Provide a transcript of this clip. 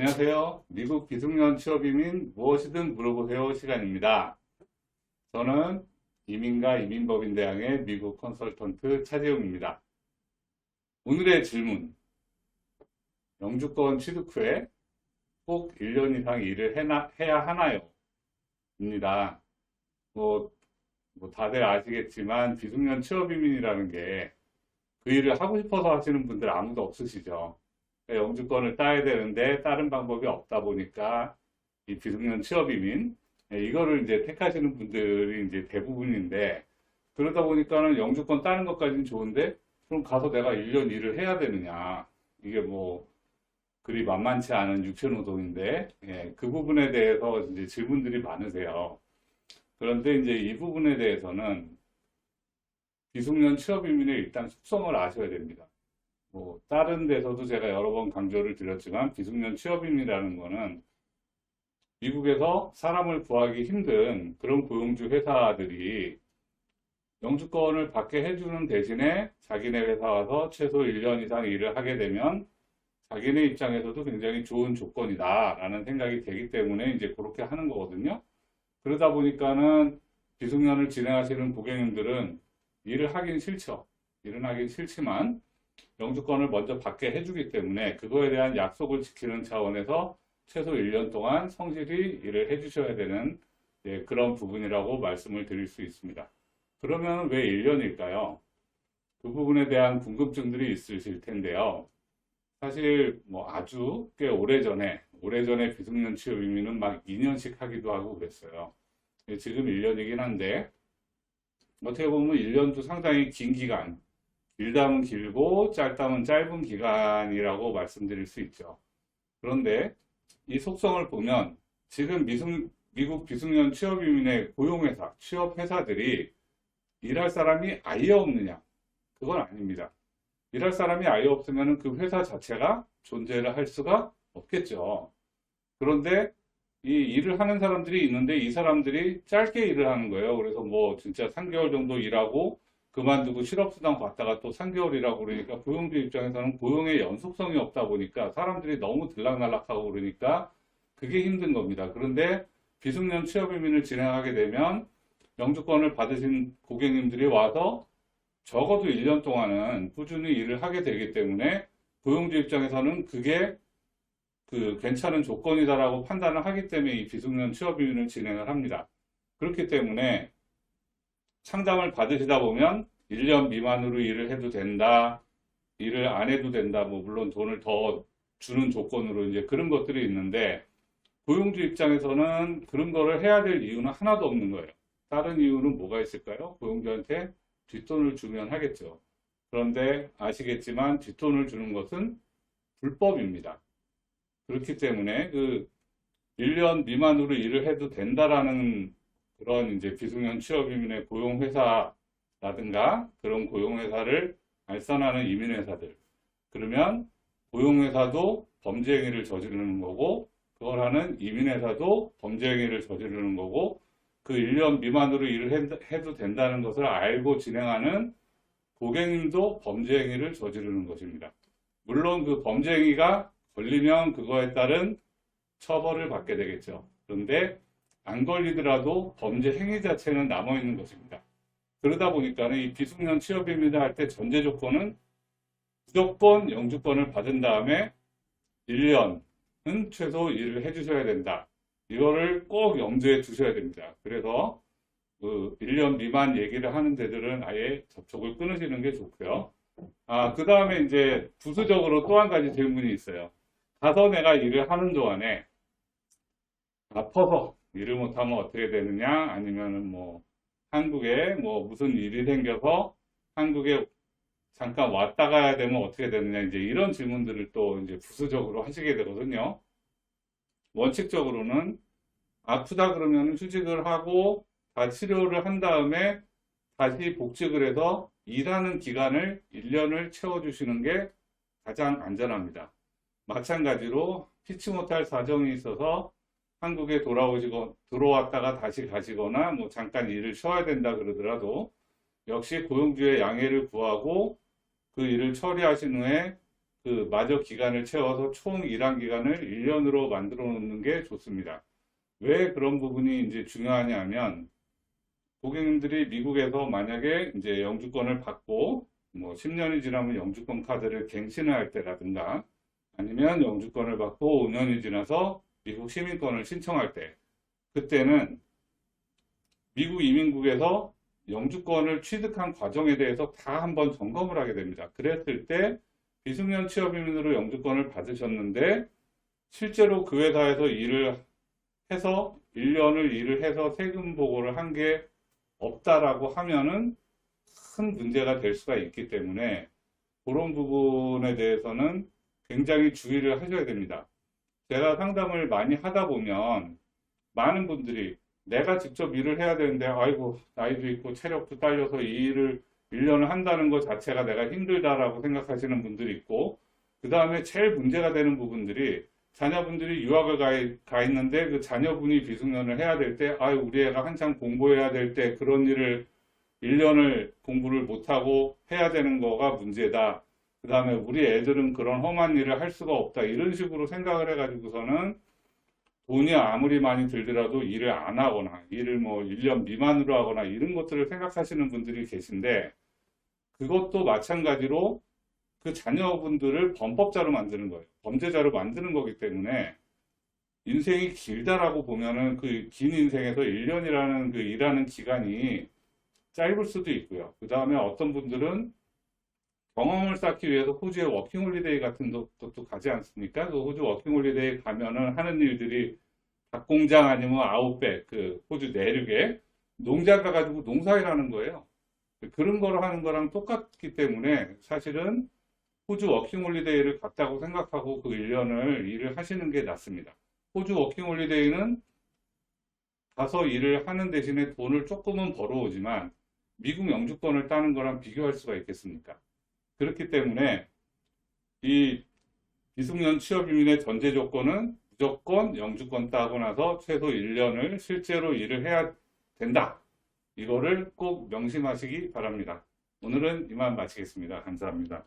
안녕하세요. 미국 비숙련 취업 이민 무엇이든 물어보세요 시간입니다. 저는 이민과 이민법인대학의 미국 컨설턴트 차재웅입니다. 오늘의 질문. 영주권 취득 후에 꼭 1년 이상 일을 해나- 해야 하나요? 입니다. 뭐, 뭐 다들 아시겠지만 비숙련 취업 이민이라는 게 그 일을 하고 싶어서 하시는 분들 아무도 없으시죠. 그러니까 영주권을 따야 되는데 다른 방법이 없다 보니까 이 비숙련 취업 이민 예, 이거를 이제 택하시는 분들이 이제 대부분인데 그러다 보니까는 영주권 따는 것까지는 좋은데 그럼 가서 내가 1년 일을 해야 되느냐 이게 뭐 그리 만만치 않은 육체노동인데 예, 그 부분에 대해서 이제 질문들이 많으세요. 그런데 이제 이 부분에 대해서는 비숙련 취업 이민의 일단 속성을 아셔야 됩니다. 뭐 다른 데서도 제가 여러 번 강조를 드렸지만 비숙련 취업인이라는 거는 미국에서 사람을 구하기 힘든 그런 고용주 회사들이 영주권을 받게 해주는 대신에 자기네 회사 와서 최소 1년 이상 일을 하게 되면 자기네 입장에서도 굉장히 좋은 조건이다 라는 생각이 되기 때문에 이제 그렇게 하는 거거든요. 그러다 보니까는 비숙련을 진행하시는 고객님들은 일을 하긴 싫죠. 일은 하긴 싫지만 영주권을 먼저 받게 해주기 때문에 그거에 대한 약속을 지키는 차원에서 최소 1년 동안 성실히 일을 해주셔야 되는 예, 그런 부분이라고 말씀을 드릴 수 있습니다. 그러면 왜 1년일까요? 그 부분에 대한 궁금증들이 있으실 텐데요. 사실 뭐 아주 꽤 오래전에 오래전에 비숙련 취업 이민은 막 2년씩 하기도 하고 그랬어요. 예, 지금 1년이긴 한데 어떻게 보면 1년도 상당히 긴 기간 길다면 길고 짧다면 짧은 기간이라고 말씀드릴 수 있죠. 그런데 이 속성을 보면 지금 미숙, 미국 비숙련 취업이민의 고용회사, 취업회사들이 일할 사람이 아예 없느냐? 그건 아닙니다. 일할 사람이 아예 없으면 그 회사 자체가 존재를 할 수가 없겠죠. 그런데 이 일을 하는 사람들이 있는데 이 사람들이 짧게 일을 하는 거예요. 그래서 뭐 진짜 3개월 정도 일하고 그만두고 실업수당 받다가 또 3개월이라고 그러니까 고용주 입장에서는 고용의 연속성이 없다 보니까 사람들이 너무 들락날락하고 그러니까 그게 힘든 겁니다. 그런데 비숙련 취업이민을 진행하게 되면 영주권을 받으신 고객님들이 와서 적어도 1년 동안은 꾸준히 일을 하게 되기 때문에 고용주 입장에서는 그게 그 괜찮은 조건이다라고 판단을 하기 때문에 이 비숙련 취업이민을 진행을 합니다. 그렇기 때문에 상담을 받으시다 보면 1년 미만으로 일을 해도 된다, 일을 안 해도 된다, 뭐 물론 돈을 더 주는 조건으로 이제 그런 것들이 있는데 고용주 입장에서는 그런 거를 해야 될 이유는 하나도 없는 거예요. 다른 이유는 뭐가 있을까요? 고용주한테 뒷돈을 주면 하겠죠. 그런데 아시겠지만 뒷돈을 주는 것은 불법입니다. 그렇기 때문에 그 1년 미만으로 일을 해도 된다라는 그런 이제 비숙련 취업이민의 고용회사라든가 그런 고용회사를 알선하는 이민회사들. 그러면 고용회사도 범죄 행위를 저지르는 거고, 그걸 하는 이민회사도 범죄 행위를 저지르는 거고, 그 1년 미만으로 일을 해- 해도 된다는 것을 알고 진행하는 고객님도 범죄 행위를 저지르는 것입니다. 물론 그 범죄 행위가 걸리면 그거에 따른 처벌을 받게 되겠죠. 그런데 안 걸리더라도 범죄 행위 자체는 남아있는 것입니다. 그러다 보니까는 이 비숙련 취업입니다 할 때 전제 조건은 무조건 영주권을 받은 다음에 1년은 최소 일을 해주셔야 된다. 이거를 꼭 염두에 두셔야 됩니다. 그래서 그 1년 미만 얘기를 하는 데들은 아예 접촉을 끊으시는 게 좋고요. 아, 그 다음에 이제 부수적으로 또 한 가지 질문이 있어요. 가서 내가 일을 하는 동안에 아파서 일을 못하면 어떻게 되느냐? 아니면은 뭐 한국에 뭐 무슨 일이 생겨서 한국에 잠깐 왔다 가야 되면 어떻게 되느냐? 이제 이런 질문들을 또 이제 부수적으로 하시게 되거든요. 원칙적으로는 아프다 그러면 휴직을 하고 다 치료를 한 다음에 다시 복직을 해서 일하는 기간을 1년을 채워주시는 게 가장 안전합니다. 마찬가지로 피치 못할 사정이 있어서 한국에 돌아오시고 들어왔다가 다시 가시거나 뭐 잠깐 일을 쉬어야 된다 그러더라도 역시 고용주의 양해를 구하고 그 일을 처리하신 후에 그 마저 기간을 채워서 총 일한 기간을 1년으로 만들어 놓는 게 좋습니다. 왜 그런 부분이 이제 중요하냐면 고객님들이 미국에서 만약에 이제 영주권을 받고 뭐 10년이 지나면 영주권 카드를 갱신을 할 때라든가 아니면 영주권을 받고 5년이 지나서 미국 시민권을 신청할 때 그때는 미국 이민국에서 영주권을 취득한 과정에 대해서 다 한번 점검을 하게 됩니다. 그랬을 때 비숙련 취업이민으로 영주권을 받으셨는데 실제로 그 회사에서 일을 해서 1년을 일을 해서 세금 보고를 한 게 없다라고 하면은 큰 문제가 될 수가 있기 때문에 그런 부분에 대해서는 굉장히 주의를 하셔야 됩니다. 제가 상담을 많이 하다 보면 많은 분들이 내가 직접 일을 해야 되는데 아이고 나이도 있고 체력도 딸려서 이 일을 1년을 한다는 것 자체가 내가 힘들다라고 생각하시는 분들이 있고 그 다음에 제일 문제가 되는 부분들이 자녀분들이 유학을 가, 가 있는데 그 자녀분이 비숙련을 해야 될 때 아유 우리 애가 한창 공부해야 될 때 그런 일을 1년을 공부를 못하고 해야 되는 거가 문제다. 그 다음에 우리 애들은 그런 험한 일을 할 수가 없다. 이런 식으로 생각을 해가지고서는 돈이 아무리 많이 들더라도 일을 안 하거나 일을 뭐 1년 미만으로 하거나 이런 것들을 생각하시는 분들이 계신데 그것도 마찬가지로 그 자녀분들을 범법자로 만드는 거예요. 범죄자로 만드는 거기 때문에 인생이 길다라고 보면은 그 긴 인생에서 1년이라는 그 일하는 기간이 짧을 수도 있고요. 그 다음에 어떤 분들은 경험을 쌓기 위해서 호주의 워킹홀리데이 같은 것도 가지 않습니까? 그 호주 워킹홀리데이 가면은 하는 일들이 닭공장 아니면 아웃백, 그 호주 내륙에 농장 가가지고 농사일하는 거예요. 그런 거를 하는 거랑 똑같기 때문에 사실은 호주 워킹홀리데이를 갔다고 생각하고 그 1년을 일을 하시는 게 낫습니다. 호주 워킹홀리데이는 가서 일을 하는 대신에 돈을 조금은 벌어오지만 미국 영주권을 따는 거랑 비교할 수가 있겠습니까? 그렇기 때문에 이 비숙련 취업이민의 전제 조건은 무조건 영주권 따고 나서 최소 1년을 실제로 일을 해야 된다. 이거를 꼭 명심하시기 바랍니다. 오늘은 이만 마치겠습니다. 감사합니다.